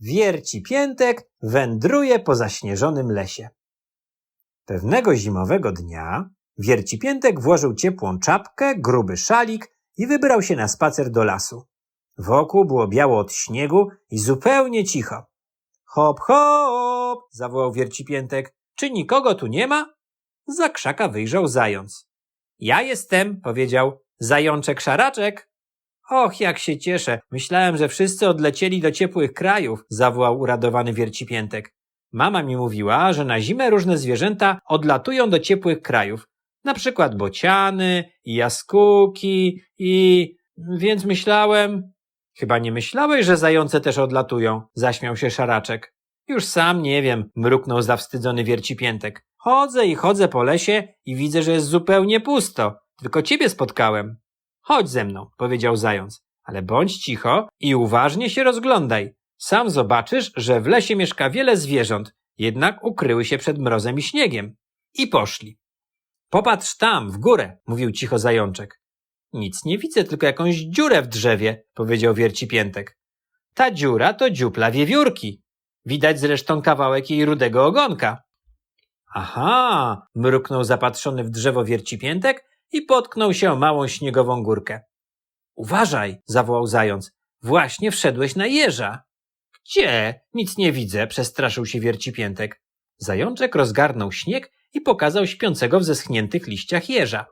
wierci piętek wędruje po zaśnieżonym lesie. Pewnego zimowego dnia wierci piętek włożył ciepłą czapkę, gruby szalik i wybrał się na spacer do lasu. Wokół było biało od śniegu i zupełnie cicho. Hop, hop! zawołał wierci piętek. Czy nikogo tu nie ma? Za krzaka wyjrzał zając. Ja jestem, powiedział. Zajączek szaraczek. Och, jak się cieszę. Myślałem, że wszyscy odlecieli do ciepłych krajów, zawołał uradowany wiercipiętek. Mama mi mówiła, że na zimę różne zwierzęta odlatują do ciepłych krajów. Na przykład bociany i jaskółki i... Więc myślałem... Chyba nie myślałeś, że zające też odlatują, zaśmiał się szaraczek. Już sam nie wiem, mruknął zawstydzony wiercipiętek. Chodzę i chodzę po lesie i widzę, że jest zupełnie pusto. Tylko ciebie spotkałem. Chodź ze mną, powiedział zając, ale bądź cicho i uważnie się rozglądaj. Sam zobaczysz, że w lesie mieszka wiele zwierząt, jednak ukryły się przed mrozem i śniegiem. I poszli. Popatrz tam, w górę, mówił cicho zajączek. Nic nie widzę, tylko jakąś dziurę w drzewie, powiedział wiercipiętek. Ta dziura to dziupla wiewiórki. Widać zresztą kawałek jej rudego ogonka. Aha, mruknął zapatrzony w drzewo wiercipiętek i potknął się o małą śniegową górkę. Uważaj, zawołał zając. Właśnie wszedłeś na jeża. Gdzie? Nic nie widzę, przestraszył się wiercipiętek. Zajączek rozgarnął śnieg i pokazał śpiącego w zeschniętych liściach jeża.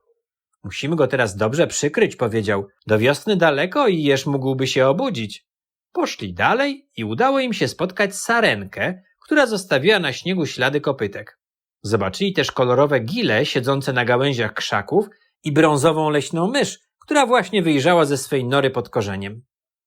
Musimy go teraz dobrze przykryć, powiedział. Do wiosny daleko i jeż mógłby się obudzić. Poszli dalej i udało im się spotkać sarenkę, która zostawiła na śniegu ślady kopytek. Zobaczyli też kolorowe gile siedzące na gałęziach krzaków i brązową leśną mysz, która właśnie wyjrzała ze swej nory pod korzeniem.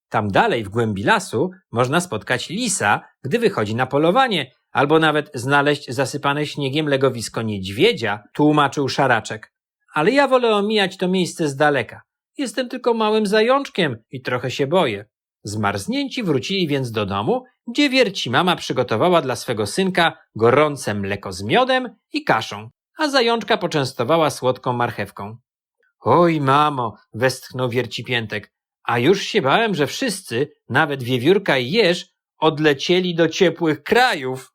Tam dalej, w głębi lasu, można spotkać lisa, gdy wychodzi na polowanie, albo nawet znaleźć zasypane śniegiem legowisko niedźwiedzia, tłumaczył szaraczek. Ale ja wolę omijać to miejsce z daleka. Jestem tylko małym zajączkiem i trochę się boję. Zmarznięci wrócili więc do domu, gdzie wierci mama przygotowała dla swego synka gorące mleko z miodem i kaszą, a zajączka poczęstowała słodką marchewką. Oj, mamo, westchnął wiercipiętek, a już się bałem, że wszyscy, nawet wiewiórka i jeż, odlecieli do ciepłych krajów.